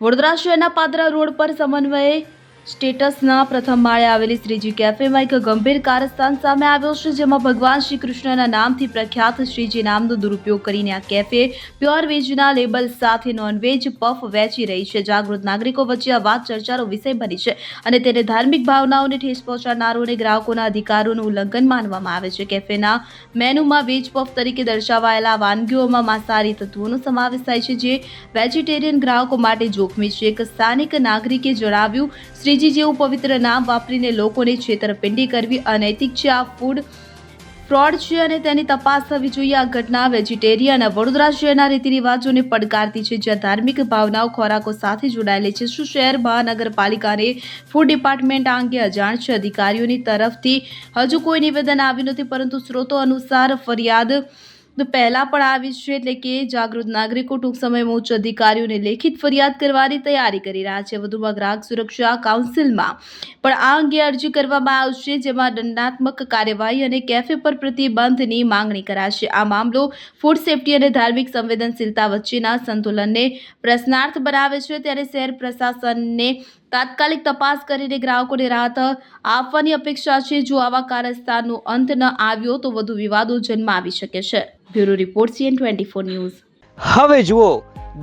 વડોદરા શહેરના પાદરા રોડ પર સમન્વય સ્ટેટસના પ્રથમ માળે આવેલી શ્રીજી કેફેમાં એક ગંભીર કારસ્તાન સામે આવ્યો છે, જેમાં ભગવાન શ્રી કૃષ્ણના નામથી પ્રખ્યાત શ્રીજી નામનો દુરુપયોગ કરીને આ કેફે પ્યોર વેજના લેબલ સાથે નોનવેજ પફ વેચી રહી છે. જાગૃત નાગરિકો વચ્ચે આ વાત ચર્ચાનો વિષય બની છે અને તેને ધાર્મિક ભાવનાઓને ઠેસ પહોંચાડનારો અને ગ્રાહકોના અધિકારોનું ઉલ્લંઘન માનવામાં આવે છે. કેફેના મેનુમાં વેજ પફ તરીકે દર્શાવાયેલા વાનગીઓમાં માંસાહારી તત્વોનો સમાવેશ થાય છે, જે વેજીટેરિયન ગ્રાહકો માટે જોખમી છે. એક સ્થાનિક નાગરિકે જણાવ્યું શ્રીજી જેવું પવિત્ર નામ વાપરીને લોકોને છેતરપિંડી કરવી અનૈતિક છે. આ ફૂડ ફ્રોડ છે અને તેની તપાસ થવી જોઈએ. આ ઘટના વેજીટેરિયન વડોદરા શહેરના રીતિરિવાજોને પડકારતી છે. જ્યાં ધાર્મિક ભાવનાઓ ખોરાકો સાથે જોડાયેલી છે. શું શહેર, મહાનગરપાલિકાને ફૂડ ડિપાર્ટમેન્ટ આ અંગે અજાણ છે? અધિકારીઓની તરફથી હજુ કોઈ નિવેદન આવ્યું નથી, પરંતુ સ્ત્રોતો અનુસાર ફરિયાદ પહેલા પણ આ છે એટલે કે જાગૃત નાગરિકો ટૂંક સમયમાં ઉચ્ચ અધિકારીઓને લેખિત ફરિયાદ કરવાની તૈયારી કરી રહ્યા છે. વધુમાં ગ્રાહક સુરક્ષા કાઉન્સિલમાં પણ આ અંગે અરજી કરવામાં આવશે, જેમાં દંડાત્મક કાર્યવાહી અને કેફે પર પ્રતિબંધની માંગણી કરાશે. આ મામલો ફૂડ સેફ્ટી અને ધાર્મિક સંવેદનશીલતા વચ્ચેના સંતુલનને પ્રશ્નાર્થ બનાવે છે. ત્યારે શહેર પ્રશાસનને તાત્કાલિક તપાસ કરીને ગ્રાહકોને રાહત આપવાની અપેક્ષા છે. જો આવા કારસ્તાનનો અંત ન આવ્યો તો વધુ વિવાદો જન્મ આવી શકે છે. Bureau report CN twenty four news. હવે જુઓ,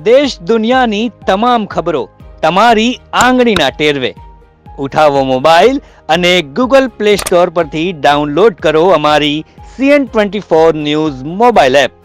દેશ દુનિયાની તમામ ખબરો તમારી આંગળીના ટેરવે. ઉઠાવો મોબાઈલ અને ગૂગલ પ્લે સ્ટોર પરથી ડાઉનલોડ કરો અમારી CN twenty four news mobile app.